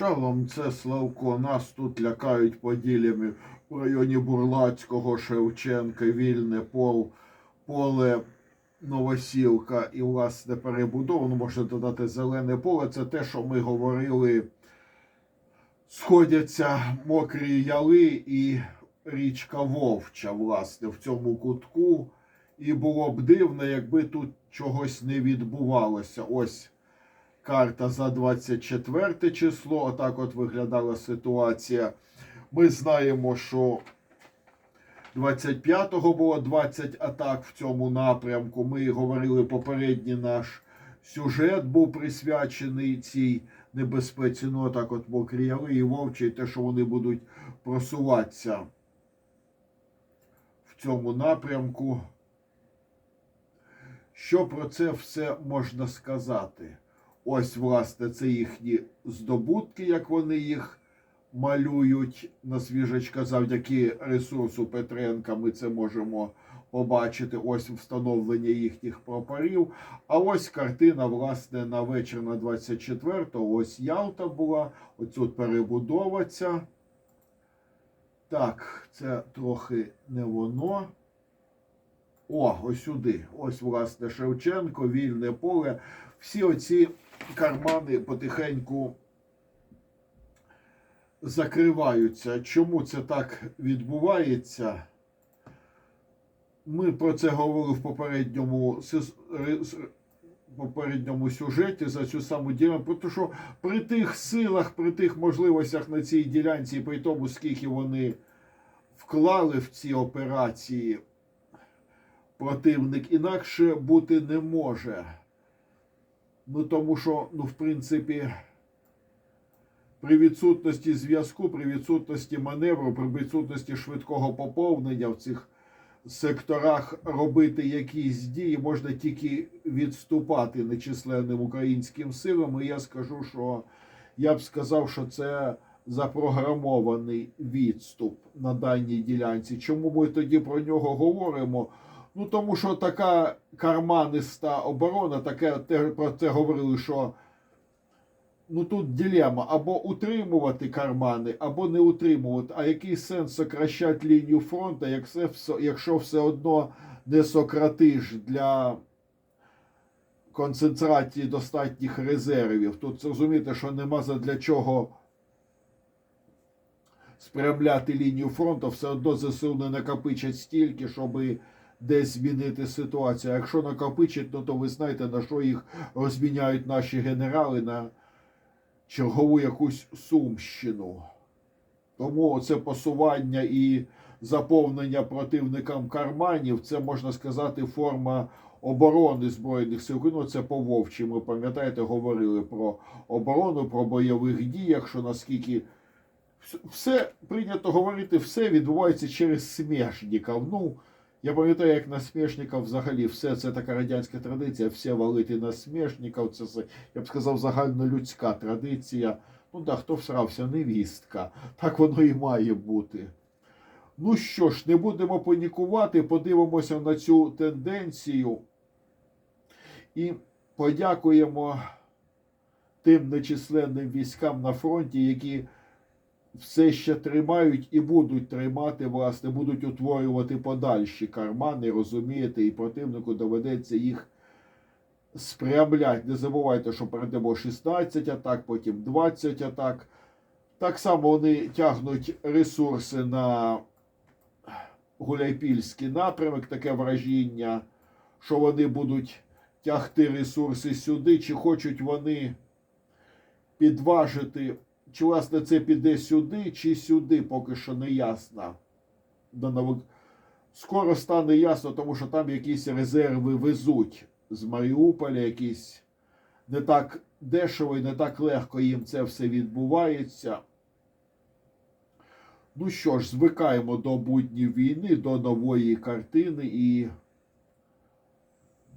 Шалом, це Славко. Нас тут лякають поділями в районі Бурлацького, Шевченка, Вільне, Пол, Поле, Новосілка і, власне, перебудовано, можна додати зелене поле. Це те, що ми говорили. Сходяться мокрі яли і річка Вовча, власне, в цьому кутку. І було б дивно, якби тут чогось не відбувалося. Ось карта за 24 число. Отак от виглядала ситуація. Ми знаємо, що 25-го було 20 атак в цьому напрямку. Ми говорили попередній наш сюжет був присвячений цій небезпеці. Ну, так от мокрі яли і вовчі, і те, що вони будуть просуватися в цьому напрямку. Що про це все можна сказати? Ось, власне, це їхні здобутки, як вони їх малюють на свіжечка. Завдяки ресурсу Петренка ми це можемо побачити. Ось встановлення їхніх прапорів. А ось картина, власне, на вечір на 24-го. Ось Ялта була. Ось тут перебудова ця. Так, це трохи не воно. О, ось сюди. Ось, власне, Шевченко, вільне поле. Всі оці кармани потихеньку закриваються. Чому це так відбувається? Ми про це говорили в попередньому попередньому сюжеті за цю саму ділянку. Те, що при тих силах, при тих можливостях на цій ділянці, при тому, скільки вони вклали в ці операції, противник інакше бути не може. Ну тому що, ну, в принципі, при відсутності зв'язку, при відсутності маневру, при відсутності швидкого поповнення в цих секторах робити якісь дії можна тільки відступати нечисленним українським силам. І я скажу, що я б сказав, що це запрограмований відступ на даній ділянці. Чому ми тоді про нього говоримо? Ну тому що така карманиста оборона, таке про це говорили, що ну тут дилема або утримувати кармани, або не утримувати. А який сенс сокращати лінію фронту, як все- якщо все одно не сократиш для концентрації достатніх резервів? Тут зрозуміти, що нема задля чого спрямляти лінію фронту, все одно ЗСУ не накопичать стільки, щоб десь змінити ситуацію. Якщо накопичать, ну то ви знаєте, на що їх розміняють наші генерали на чергову якусь сумщину. Тому це посування і заповнення противникам карманів, це можна сказати, форма оборони Збройних сил. Ну, це по вовчі. Ми пам'ятаєте, говорили про оборону, про бойових діях, що наскільки все прийнято говорити, все відбувається через смешників. Ну, я пам'ятаю, як на смешників взагалі все це така радянська традиція, все валити на смешників. Це, це, я б сказав, загальнолюдська традиція. Ну да, хто всрався, невістка. Так воно і має бути. Ну що ж, не будемо панікувати, подивимося на цю тенденцію і подякуємо тим нечисленним військам на фронті, які все ще тримають і будуть тримати, власне, будуть утворювати подальші кармани, розумієте, і противнику доведеться їх спрямляти. Не забувайте, що передамо 16 атак, потім 20 атак. Так само вони тягнуть ресурси на Гуляйпільський напрямок, таке вражіння, що вони будуть тягти ресурси сюди, чи хочуть вони підважити чи власне це піде сюди, чи сюди, поки що не ясно. Скоро стане ясно, тому що там якісь резерви везуть з Маріуполя, якісь не так дешево і не так легко їм це все відбувається. Ну що ж, звикаємо до буднів війни, до нової картини і.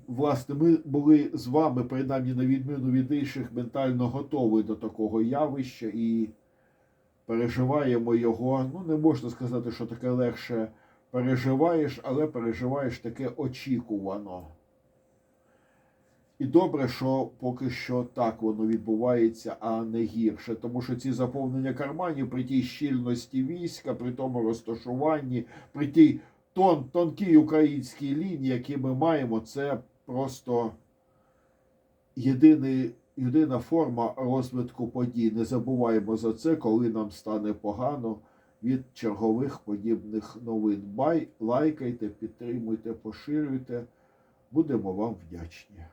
Власне, ми були з вами, принаймні на відміну від інших, ментально готові до такого явища і переживаємо його. Ну, не можна сказати, що таке легше переживаєш, але переживаєш таке очікувано. І добре, що поки що так воно відбувається, а не гірше. Тому що ці заповнення карманів при тій щільності війська, при тому розташуванні, при тій тон, тонкій українській лінії, які ми маємо, це просто єдиний, єдина форма розвитку подій. Не забуваємо за це, коли нам стане погано від чергових подібних новин. Бай, лайкайте, підтримуйте, поширюйте. Будемо вам вдячні.